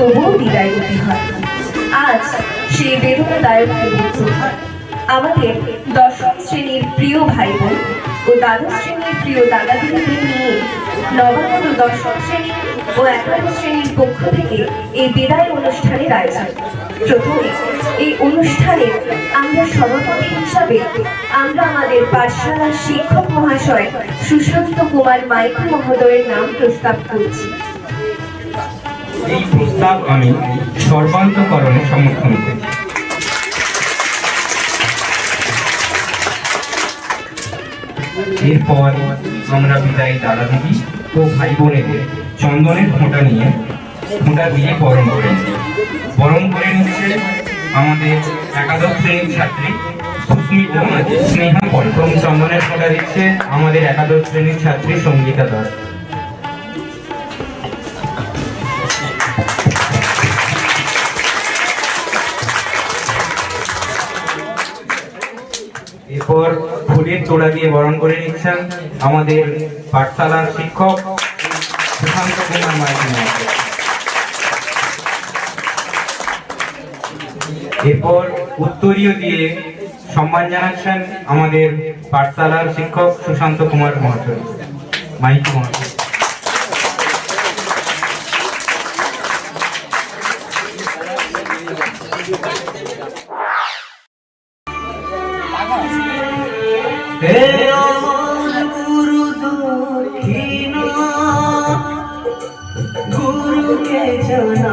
তবুও বিদায় নিতে হয়। আজ সেই বেদনাদায়ক মুহূর্ত আমাদের দশম শ্রেণির প্রিয় ভাই বোন ও দ্বাদশ শ্রেণির প্রিয় দাদা দিদিদের নিয়ে দশম শ্রেণি ও একাদশ শ্রেণির পক্ষ থেকে এই বিদায় অনুষ্ঠানের আয়োজন। প্রথমে এই অনুষ্ঠানে আমরা সভাপতি হিসাবে আমরা আমাদের পাঠশালার শিক্ষক মহাশয় সুশান্ত কুমার মাইতি মহোদয়ের নাম প্রস্তাব করছি। এই প্রস্তাব আমি সর্বান্তকরণে সমর্থন করি। এরপর আমরা বিদায়ী দাদা দিদি ও ভাই বোনেদের চন্দনের ফোঁটা নিয়ে ফোঁটা দিয়ে বরণ করে। বরণ করে নিচ্ছে আমাদের একাদশ শ্রেণির ছাত্রী সুস্মিতা স্নেহা প্রথম চন্দনের ফোঁটা দিচ্ছে আমাদের একাদশ শ্রেণির ছাত্রী সঙ্গীতা দাস। ফুলের তোড়া দিয়ে বরণ করে নিচ্ছেন আমাদের পাঠশালার শিক্ষক সুশান্ত কুমার মাইতি। এরপর উত্তরীয় দিয়ে সম্মান জানাচ্ছেন আমাদের পাঠশালার শিক্ষক সুশান্ত কুমার মহাশয় মাইতি মহাশয় না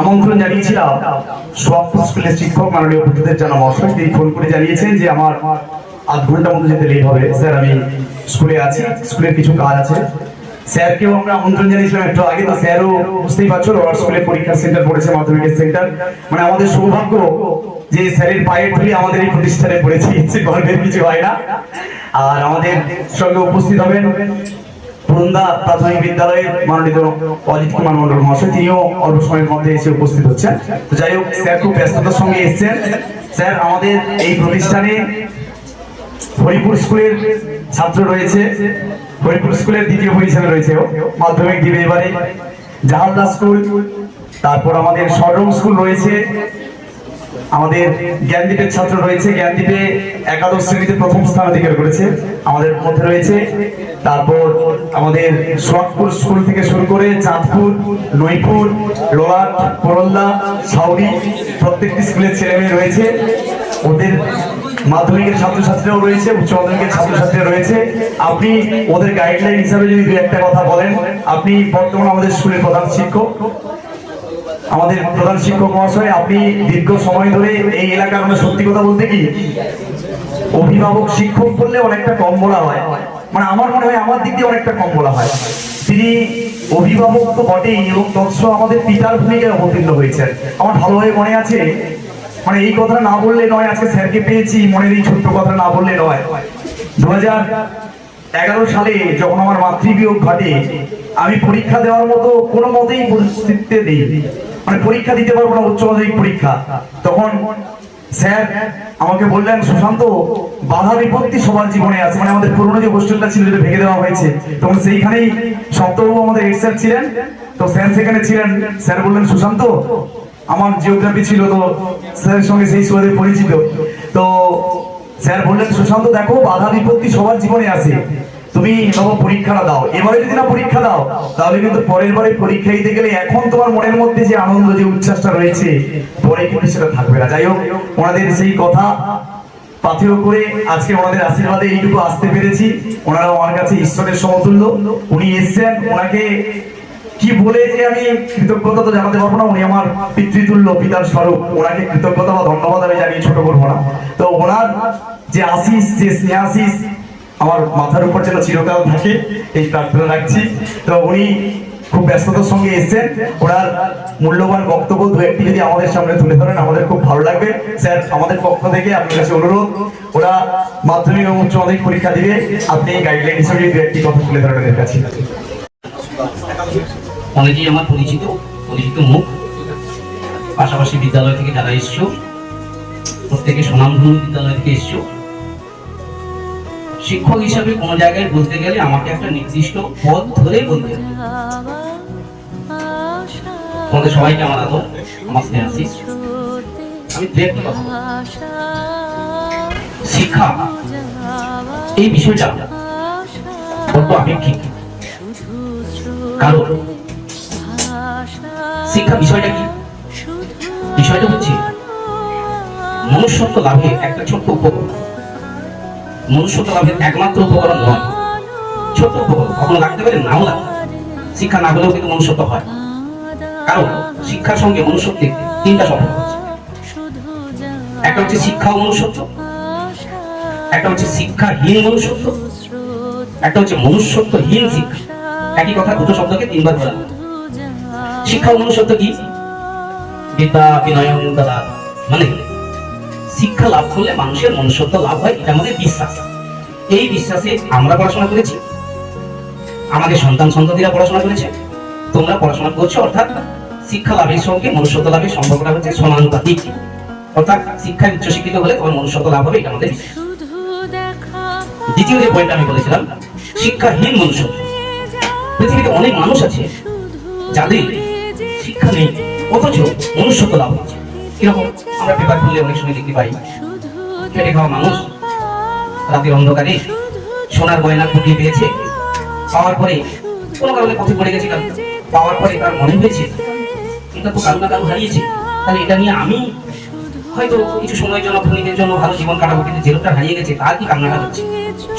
আমন্ত্রণ জানিয়েছিলাম। সোয়াপুর স্কুলের শিক্ষক, মাননীয় বুদ্ধদেব জানা মহাশয় তিনি ফোন করে জানিয়েছেন যে আমার আধ ঘণ্টার মতো যেতে লেট হবে। স্যার, আমি স্কুলে আছি, স্কুলের কিছু কাজ আছে। স্যারকেও আমরা আমন্ত্রণ জানিয়েছিলাম একটু আগে, তো স্যারও বুঝতেই পারছ ওর স্কুলে পরীক্ষা সেন্টার পড়েছে, মাধ্যমিকের সেন্টার মানে আমাদের সৌভাগ্য যে স্যারের পায়ের ধুলি আমাদের এই প্রতিষ্ঠানে পড়েছি গর্বের কিছু হয় না। আর আমাদের সঙ্গে উপস্থিত হবেন বৃন্দা প্রাথমিক বিদ্যালয়ের মাননীয় অজিত কুমার মন্ডল মহাশয়, তিনিও অল্প সময়ের মধ্যে এসে উপস্থিত হচ্ছেন। তো যাই হোক, স্যার খুব ব্যস্ততার সঙ্গে এসেছেন। স্যার, আমাদের এই প্রতিষ্ঠানে হরিপুর স্কুলের ছাত্র রয়েছে। হরিপুর স্কুলের দ্বিতীয় পজিশনে রয়েছে। মাধ্যমিক দিবে এবারে। জাহালদা স্কুল, তারপর আমাদের সরম স্কুল রয়েছে। আমাদের জ্ঞানদীপের ছাত্র রয়েছে জ্ঞানদীপে একাদশ শ্রেণীতে প্রথম স্থান অধিকার করেছে। আমাদের মধ্যে রয়েছে, তারপর আমাদের সোয়াকপুর স্কুল থেকে শুরু করে চাঁদপুর নইপুর লোহাট করল্লা সাউরি প্রত্যেকটি স্কুলের ছেলে মেয়ে রয়েছে। ওদের মাধ্যমিকের ছাত্রছাত্রীরাও রয়েছে, উচ্চ মাধ্যমিকের ছাত্রছাত্রীরা রয়েছে। আপনি ওদের গাইডলাইন হিসাবে যদি দু একটা কথা বলেন, আপনি বর্তমান আমাদের স্কুলের প্রধান শিক্ষক। আমাদের প্রধান শিক্ষক মহাশয়, আপনি দীর্ঘ সময় ধরে এই এলাকার আমরা সত্যি কথা বলতে কি? অভিভাবক, শিক্ষক বললে অনেকটা কম বলা হয়। মানে আমার মনে হয় আমার দিক দিয়ে অনেকটা কম বলা হয়। তিনি অভিভাবক তো বটেই এবং তৎসহ আমাদের পিতার ভূমিকায় অবতীর্ণ হয়েছেন। আমার ভালোভাবে মনে আছে মানে এই কথা না বললে নয়, আজকে স্যারকে পেয়েছি, মনের এই ছোট্ট কথা না বললে নয়। দু এগারো সালে যখন আমার মাতৃবিয়োগ ঘটে, আমি পরীক্ষা দেওয়ার মতো কোনো মতেই পরিস্থিতিতে নেই। মানে পরীক্ষা দিতে পারব না, উচ্চ মাধ্যমিক পরীক্ষা। তখন স্যার আমাকে বললেন, সুশান্ত, বাধা বিপত্তি সবার জীবনে আছে। মানে আমাদের পুরনো যে হোস্টেলটা ছিল ভেঙে দেওয়া হয়েছে, তখন সেইখানেই সপ্তবাবু আমাদের হেড স্যার ছিলেন। তো স্যার সেখানে ছিলেন। স্যার বললেন, সুশান্ত, আমার জিওগ্রাফি ছিল তো স্যারের সঙ্গে সেই সুবাদে পরিচিত। তো স্যার বললেন, সুশান্ত, দেখো, বাধা বিপত্তি সবার জীবনে আছে। তুমি বাবা পরীক্ষাটা দাও। এবারে যদি না পরীক্ষা দাও, তাহলে কিন্তু পরের বারে পরীক্ষা দিতে গেলে এখন তোমার মনের মধ্যে যে আনন্দ, যে উচ্ছ্বাসটা রয়েছে, পরে কিন্তু সেটা থাকবে না। যাই হোক, ওনাদের সেই কথা, পাথেয় করে আজকে ওনাদের আশীর্বাদে এইটুকু আসতে পেরেছি। ওনারা আমার কাছে ঈশ্বরের সমতুল্য। উনি এসছেন, ওনাকে কি বলে যে আমি কৃতজ্ঞতা তো জানাতে পারব না, উনি আমার পিতৃতুল্য, পিতার স্বরূপ। ওনাকে কৃতজ্ঞতা বা ধন্যবাদ আমি জানিয়ে ছোট করব না। তো ওনার যে আশিস, যে স্নেহাশিস আমার মাথার উপর যেন চিরকাল থাকে, এই প্রার্থনা রাখছি। তো উনি খুব ব্যস্ততার সঙ্গে এসেছেন। ওনার মূল্যবান বক্তব্য দু একটি যদি আমাদের সামনে তুলে ধরেন, আমাদের খুব ভালো লাগবে। স্যার, আমাদের পক্ষ থেকে আপনার কাছে অনুরোধ, ওরা মাধ্যমিক এবং উচ্চ মাধ্যমিক পরীক্ষা দিবে। আপনি গাইডলাইন হিসেবে দু একটি কথা তুলে ধরেন ওদের কাছে। অনেকেই আমার পরিচিত পরিচিত মুখ। পাশাপাশি বিদ্যালয় থেকে যারা এসছো, প্রত্যেকে সুনামধন্য বিদ্যালয় থেকে এসছো। শিক্ষক হিসাবে কোনো জায়গায় বলতে গেলে আমাকে একটা নির্দিষ্ট পথ ধরে বলতে হবে। সবাইকে আমার আদর, আমার স্নেহাসি আমি দু একটি কথা শিক্ষা, এই বিষয়টা বড্ড আপেক্ষিক। কারণ শিক্ষা বিষয়টা কি? বিষয়টা হচ্ছে মনুষ্যত্ব লাভে একটা ছোট্ট উপকরণ। মনুষ্যত্ব লাভের একমাত্র উপকরণ নয়। ছোট্ট উপকরণ, কখনো লাগতে পারে? নাও লাগতে শিক্ষা না হলেও কিন্তু মনুষ্যত্ব হয়। কারণ শিক্ষার সঙ্গে মনুষ্যত্বের তিনটা সম্পর্ক আছে। একটা হচ্ছে শিক্ষা ও মনুষ্যত্ব, একটা হচ্ছে শিক্ষাহীন মনুষ্যত্ব, একটা হচ্ছে মনুষ্যত্বহীন শিক্ষা। একই কথা দুটো শব্দকে তিনবার বলা। শিক্ষা ও মনুষ্যত্ব কি? বিদ্যা, বিনয়ন দাদা মানে শিক্ষা লাভ করলে মানুষের মনুষ্যত্ব লাভ হয়, এটা আমাদের বিশ্বাস। এই বিশ্বাসে আমরা পড়াশোনা করেছি। আমাদের সন্তান সন্ততিরা পড়াশোনা করেছে। তোমরা পড়াশোনা করছ, অর্থাৎ শিক্ষা লাভের সঙ্গে মনুষ্যত্ব লাভের সম্পর্কটা হচ্ছে সমানুপাতিক। অর্থাৎ শিক্ষায় উচ্চশিক্ষিত হলে তোমার মনুষ্যত্ব লাভ হবে, এটা আমাদের দ্বিতীয় যে পয়েন্ট আমি বলেছিলাম, শিক্ষাহীন মনুষ্য পৃথিবীতে অনেক মানুষ আছে, যাদের শিক্ষা নেই, অথচ মনুষ্যত্ব লাভ হচ্ছে। পাওয়ার পরে কোনো কারণে পথে পড়ে গেছে পাওয়ার পরে তার মনে হয়েছে এটা তো কারও না কারও হারিয়েছে। তাহলে এটা নিয়ে আমি হয়তো কিছু সময়ের জন্য, ক্ষণিকের জন্য ভালো জীবন কাটাবো, কিন্তু যে হারিয়ে গেছে, তার কি কান্নাটা হচ্ছে?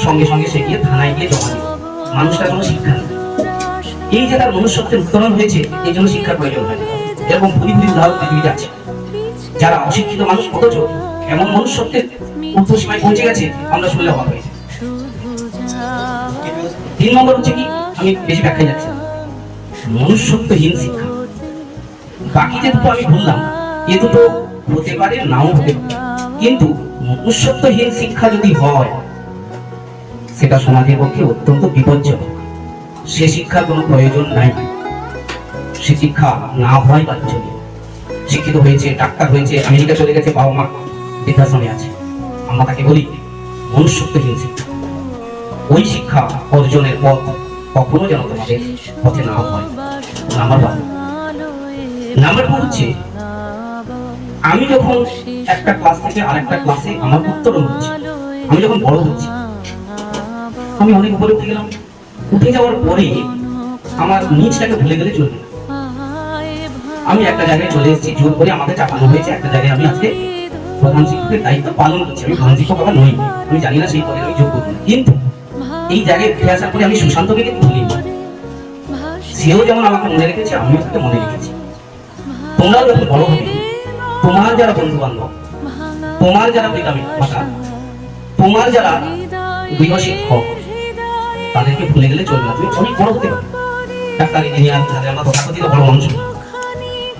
সঙ্গে সঙ্গে সে গিয়ে থানায় গিয়ে জমা দিল। মানুষটার কোনো শিক্ষা নেই। এই যে তার মনুষ্যত্বের উত্তরণ হয়েছে, এই জন্য শিক্ষার প্রয়োজন হয়। এরকম ভুরি ভুরি উদাহরণ পৃথিবীতে আছে। যারা অশিক্ষিত মানুষ, অথচ এমন মনুষ্যত্বের ঊর্ধ্বসীমায় পৌঁছে গেছে, আমরা শুনলে অবাক হয়েছে তিন নম্বর হচ্ছে কি? আমি বেশি ব্যাখ্যা যাচ্ছি মনুষ্যত্বহীন শিক্ষা। বাকি যে দুটো আমি বললাম, এ দুটো হতে পারে নাও হতে পারে। কিন্তু মনুষ্যত্বহীন শিক্ষা যদি হয়, সেটা সমাজের পক্ষে অত্যন্ত বিপজ্জনক। সে শিক্ষার কোনো প্রয়োজন নাই। সে শিক্ষা না হয় বাঞ্ছনীয়। শিক্ষিত হয়েছে, ডাক্তার হয়েছে, আমেরিকা চলে গেছে, বাবা মা বৃদ্ধাশ্রমে আছে। আমরা তাকে বলি মনুষ্যত্বহীন শিক্ষা ওই শিক্ষা অর্জনের পথ কখনো যেন তোমাদের পথে না হয়। নাম্বার ওয়ান নাম্বার টু হচ্ছে, আমি যখন একটা ক্লাস থেকে আরেকটা ক্লাসে আমার উত্তরণ হচ্ছে, আমি যখন বড় হচ্ছি, আমি অনেক উপরে উঠে গেলাম। উঠে যাওয়ার পরে আমার নিচটাকে ভুলে গেলে চলবে আমি একটা জায়গায় চলে এসেছি, জোর করে আমাকে চাপানো হয়েছে একটা জায়গায়। আমি আজকে প্রধান শিক্ষকের দায়িত্ব পালন করছি। আমি প্রধান শিক্ষক আবার নই, আমি জানি না সেই পদে আমি যোগ্য কিনা। কিন্তু এই জায়গায় উঠে আসার পরে আমি সুশান্তকে কিন্তু ভুলি। সেও যেমন আমাকে মনে রেখেছে, আমিও তাকে মনে রেখেছি। তোমরাও যখন বড় হবে, তোমার যারা বন্ধু বান্ধব তোমার যারা পিতা মাতা তোমার যারা গৃহ শিক্ষক, তাদেরকে ভুলে গেলে চলবে না। তুমি অনেক বড় হতে পারো। ডাক্তার, ইঞ্জিনিয়ার যাদের আমরা তথাকথিত বড় মানুষ।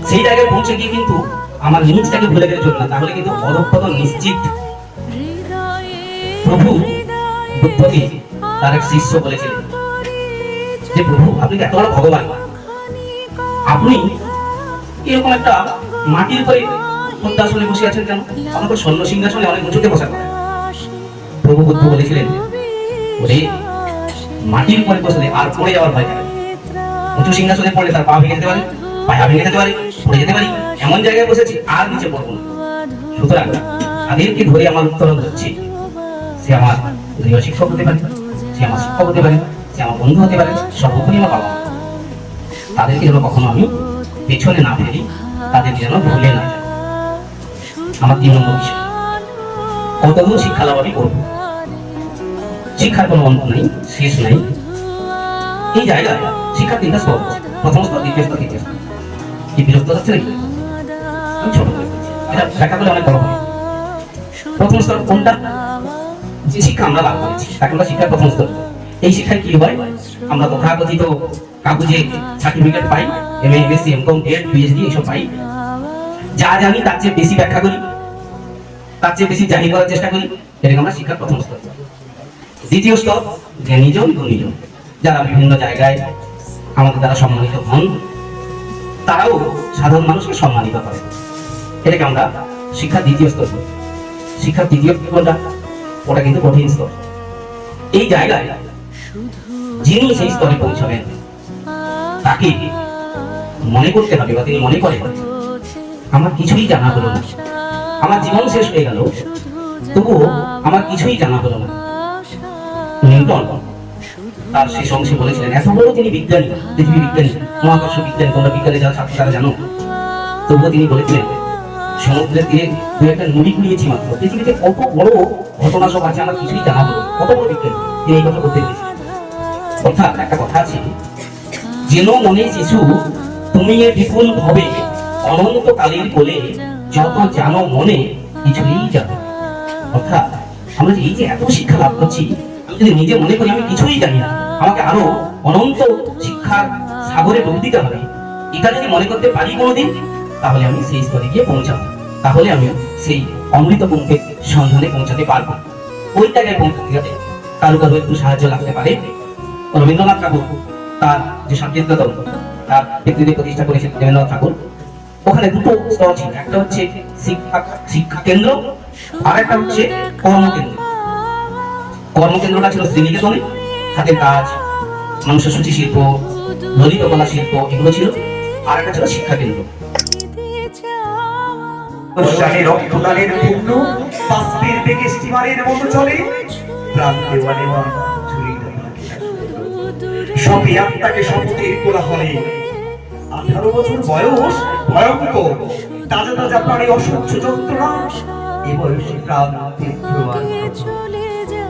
সেই জায়গায় পৌঁছে গিয়ে কিন্তু আমার নিজটাকে ভুলে গেলে চলবে না। তাহলে কিন্তু অধঃপতন নিশ্চিত। প্রভু বুদ্ধকে তার এক শিষ্য বলেছিলেন যে, প্রভু, আপনি এত বড় ভগবান। আপনি এরকম একটা মাটির উপরে পদ্মাসনে বসে আছেন কেন? আমার তো স্বর্ণ সিংহাসনে অনেক উঁচুতে বসা কথা। প্রভু বুদ্ধ বলেছিলেন, ওরে, মাটির উপরে বসলে আর পড়ে যাওয়ার ভয় থাকে উঁচু সিংহাসনে পড়লে তার পা ভেঙে যেতে পারে? পায়া ভেঙে যেতে পারে, পড়ে যেতে পারি, এমন জায়গায় বসেছি, আর নিচে পড়ব না। সুতরাং তাদেরকে ধরে আমার উত্তরণ হচ্ছে, সে আমার গৃহ শিক্ষক হতে পারে, সে আমার শিক্ষক হতে পারে, সে আমার বন্ধু হতে পারে, সর্বোপরি আমার বাবা তাদেরকে যেন কখনো আমি পেছনে না ফেলি, তাদেরকে যেন ভুলে না যাই। আমার তিন নম্বর বিষয়, কতগুলো শিক্ষা লাভ আমি করব? শিক্ষার কোনো অন্ত নেই, শেষ নেই। এই জায়গায় শিক্ষার তিনটা স্তর। প্রথম স্তর, দ্বিতীয় স্তর, তৃতীয় স্তর। কি বিরক্ত হচ্ছে নাকি? ব্যাখ্যা করলে অনেক বড় হবে প্রথম স্তর কোনটা? যে শিক্ষা আমরা লাভ করেছি শিক্ষার প্রথম স্তর এই শিক্ষায় কি হয়? আমরা তথাকথিত কাগজে certificate pi M A MSc MCom Ed PhD এইসব পাই। যা জানি তার চেয়ে বেশি ব্যাখ্যা করি, তার চেয়ে বেশি জাহির করার চেষ্টা করি, এটাকে আমরা শিক্ষার প্রথম স্তর দ্বিতীয় স্তর, জ্ঞানীজন, গুণীজন। যারা বিভিন্ন জায়গায় আমাদের দ্বারা সম্মানিত হন তারাও সাধারণ মানুষকে সম্মানিত করে। এটাকে আমরা শিক্ষার দ্বিতীয় স্তর বলি। শিক্ষার তৃতীয় কোনটা? ওটা কিন্তু কঠিন স্তর। এই জায়গায় যিনি সেই স্তরে পৌঁছাবেন, তাকে মনে করতে হবে বা তিনি মনে করেন, আমার কিছুই জানা হলো না। আমার জীবন শেষ হয়ে গেল, তবুও আমার কিছুই জানা হলো না। নিউটন তার শেষ অংশে বলেছিলেন। এত বড় তিনি বিজ্ঞানী, পৃথিবী বিজ্ঞানী, মহাকর্ষ বিজ্ঞানী, তোমরা বিজ্ঞানে যারা ছাত্র তারা জানো। তবুও তিনি বলেছিলেন সমুদ্রের তীরে দু একটা নুড়ি কুড়িয়েছি মাত্র। পৃথিবীতে কত বড় ঘটনা সব আছে, আমার কিছুই জানা হলো কত বড় বিজ্ঞানী, তিনি এই কথা বলতে গেছেন অর্থাৎ একটা কথা আছে, যেন মনে শিশু, তুমি এ বিপুল ভবে অনন্ত কালীর কোলে যত জানো মনে, কিছুই জানো অর্থাৎ আমরা যে এই যে এত শিক্ষা লাভ করছি, আমি যদি নিজে মনে করি, আমি কিছুই জানি না। আমাকে আরও অনন্ত শিক্ষার সাগরে ডুব দিতে হবে। এটা যদি মনে করতে পারি কোনোদিন, তাহলে আমি সেই স্তরে গিয়ে পৌঁছাবো। তাহলে আমি সেই অমৃত পঙ্কের সন্ধানে পৌঁছাতে পারব। ওই জায়গায় পৌঁছাতে গেলে কারও কারও একটু সাহায্য লাগতে পারে। রবীন্দ্রনাথ ঠাকুর, তার যে শান্তিনিকেতন তার ব্যক্তিতে প্রতিষ্ঠা করেছেন রবীন্দ্রনাথ ঠাকুর। ওখানে দুটো স্তর ছিল, একটা হচ্ছে শিক্ষা শিক্ষা কেন্দ্র আর একটা হচ্ছে কর্মকেন্দ্র। কর্মকেন্দ্রটা ছিল শ্রীনিকেতনে। হাতের কাজ, মানুষের সূচি শিল্প ললিত কলা শিল্প, এগুলো ছিল আর একটা ছিল শিক্ষা কেন্দ্র। রক্তদানের স্টিমারের মতো চলে প্রাণ আঠারো বছর বয়স তাজা তাজা এ বয়সে প্রাণ তীব্র।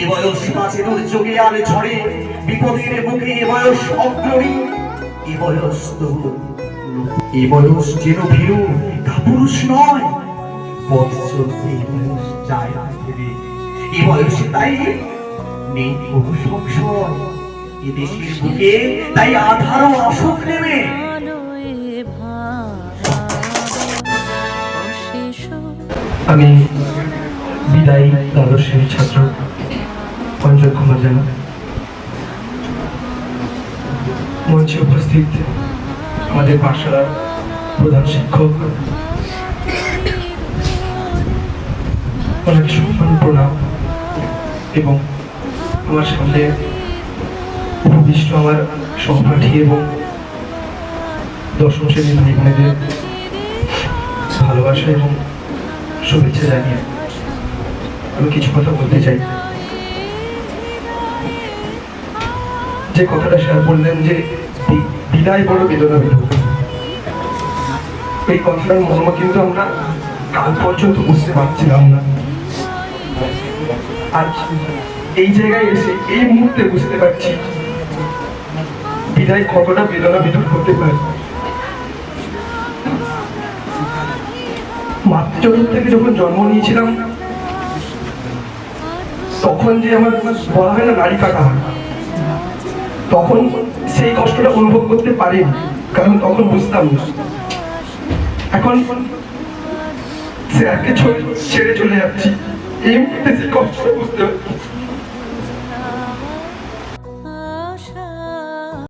এ বয়স মাঝে দুর্যোগে ঝড়ে বিপদের মুখে এ বয়স অগ্রণী। এ বয়স এ বয়স যেন ভীরু কাপুরুষ নয়। পথ চলতে এ বয়স যায় না ভেবে। এ বয়সে তাই নেই কোনো সংশয়। এ দেশের বুকে তাই আধারও অশোক নেমে। আমি বিদায়ী দ্বাদশ শ্রেণির ছাত্র। পঞ্চম কুমার জানা মঞ্চে উপস্থিত আমাদের পাঠশালার প্রধান শিক্ষক। অনেক সম্মান প্রণাম এবং আমার সামনে উপবিষ্ট আমার সহপাঠী এবং দশম শ্রেণির ভাই বোনেদের ভালোবাসা এবং শুভেচ্ছা জানিয়ে আমি কিছু কথা বলতে চাই। যে কথাটা স্যার বললেন যে বিদায় বড় বেদনা বেদনা এই কথাটার মর্ম কিন্তু আমরা কাল পর্যন্ত বুঝতে পারছিলাম না। আজ এই জায়গায় এসে এই মুহূর্তে বুঝতে পারছি বিদায় কতটা বেদনা বিদুর হতে পারে। মাতৃজগৎ থেকে যখন জন্ম নিয়েছিলাম, তখন যে আমার বলা হয় না নারী কাটা হয়। তখন সেই কষ্টটা অনুভব করতে পারিনি, কারণ তখন বুঝতাম না। এখন স্যারকে ছেড়ে চলে যাচ্ছি। এই মুহূর্তে সেই কষ্টটা বুঝতে পারছি।